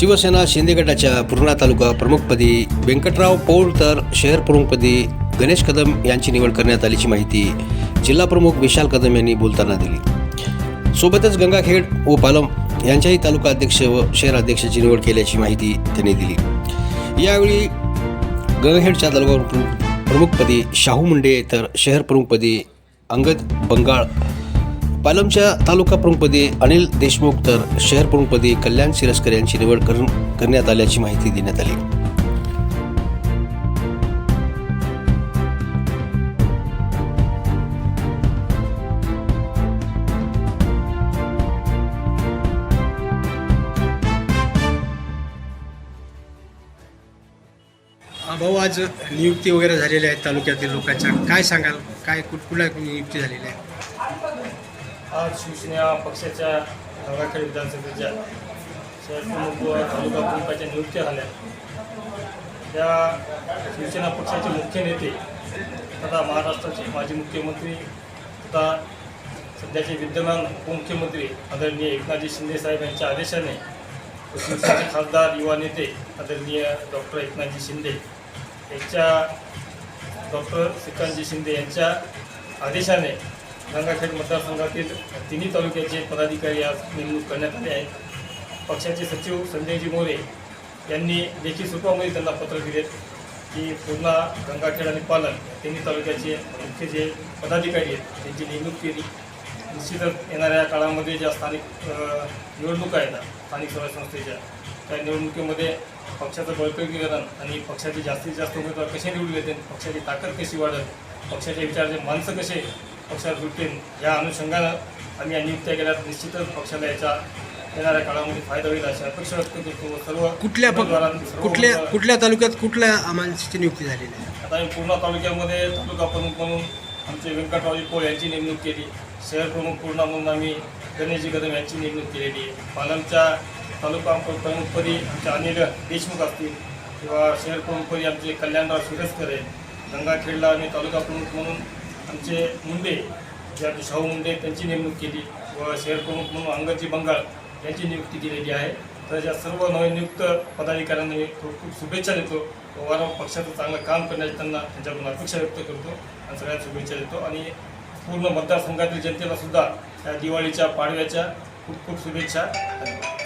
शिवसेना शिंदे गटाच्या पूर्णा तालुका प्रमुखपदी व्यंकटराव पौळ तर शहर प्रमुखपदी गणेश कदम यांची निवड करण्यात आल्याची माहिती जिल्हा प्रमुख विशाल कदम यांनी बोलताना दिली. सोबतच गंगाखेड व पालम यांच्याही तालुका अध्यक्ष व शहर अध्यक्षाची निवड केल्याची माहिती त्यांनी दिली. यावेळी गंगाखेडच्या तालुका प्रमुखपदी शाहू मुंडे तर शहर प्रमुखपदी अंगद बंगाळ पालमच्या तालुका प्रमुखपदी अनिल देशमुख तर शहर प्रमुखपदी कल्याण सिरस्कर यांची निवड करण्यात आल्याची माहिती देण्यात आली. भाऊ आज नियुक्ती वगैरे झालेल्या आहेत तालुक्यातील लोकांच्या. काय सांगाल? काय कुठ कुठल्या नियुक्ती झालेल्या आहे आज शिवसेना पक्षाच्या गंगाखेड विधानसभेच्या शहरप्रमुख व तालुका प्रमुखाच्या नियुक्त्या झाल्या. त्या शिवसेना पक्षाचे मुख्य नेते तथा महाराष्ट्राचे माजी मुख्यमंत्री तथा सध्याचे विद्यमान उपमुख्यमंत्री आदरणीय एकनाथजी शिंदे साहेब यांच्या आदेशाने शिवसेनेचे खासदार युवा नेते आदरणीय डॉक्टर एकनाथजी शिंदे यांच्या डॉक्टर श्रीकांतजी शिंदे यांच्या आदेशाने गंगाखेड मतदारसंघातील तिन्ही तालुक्याचे पदाधिकारी आज नेमणूक करण्यात आले आहेत. पक्षाचे सचिव संजयजी मोरे यांनी लेखी स्वरूपामध्ये त्यांना पत्र दिलेत की पूर्णा गंगाखेड आणि पालन तिन्ही तालुक्याचे मुख्य जे पदाधिकारी आहेत त्यांची नेमणूक केली. निश्चितच येणाऱ्या काळामध्ये ज्या स्थानिक निवडणुका आहेत स्थानिक स्वराज्य संस्थेच्या त्या निवडणुकीमध्ये पक्षाचं बळकटीकरण आणि पक्षाचे जास्तीत जास्त उमेदवार कसे निवडून येतील पक्षाची ताकद कशी वाढेल पक्षाचे विचाराचे माणसं कसे पक्षात जुळतील या अनुषंगानं आम्ही या नियुक्त्या केल्या निश्चितच पक्षाला याचा येणाऱ्या काळामध्ये फायदा होईल अशी अपेक्षा व्यक्त करतो सर्व कुठल्या कुठल्या कुठल्या तालुक्यात कुठल्या माणसाची नियुक्ती झालेली आहे? आता आम्ही पूर्णा तालुक्यामध्ये तालुका प्रमुख म्हणून आमचे व्यंकटरावजी पोळ यांची नेमणूक केली. शहर प्रमुख पूर्णा म्हणून आम्ही गणेशजी कदम यांची नेमणूक केलेली. आहे पालमच्या तालुका प्रमुखपदी आमचे अनिल देशमुख असतील किंवा शहर प्रमुखपदी आमचे कल्याणराव शिरस्कर आहेत. गंगाखेडला आम्ही तालुका प्रमुख म्हणून आमचे मुंडे ज्याचे शाहू मुंडे त्यांची नेमणूक केली व शहर प्रमुख म्हणून अंगजी बंगाळ यांची नियुक्ती केलेली आहे. तर या सर्व नवनियुक्त पदाधिकाऱ्यांना मी खूप खूप शुभेच्छा देतो व वारंवार पक्षाचं चांगलं काम करण्याची त्यांना त्यांच्याकडून अपेक्षा व्यक्त करतो आणि सगळ्यांना शुभेच्छा देतो. आणि पूर्ण मतदारसंघातील जनतेला सुद्धा या दिवाळीच्या पाडव्याच्या खूप खूप शुभेच्छा. धन्यवाद.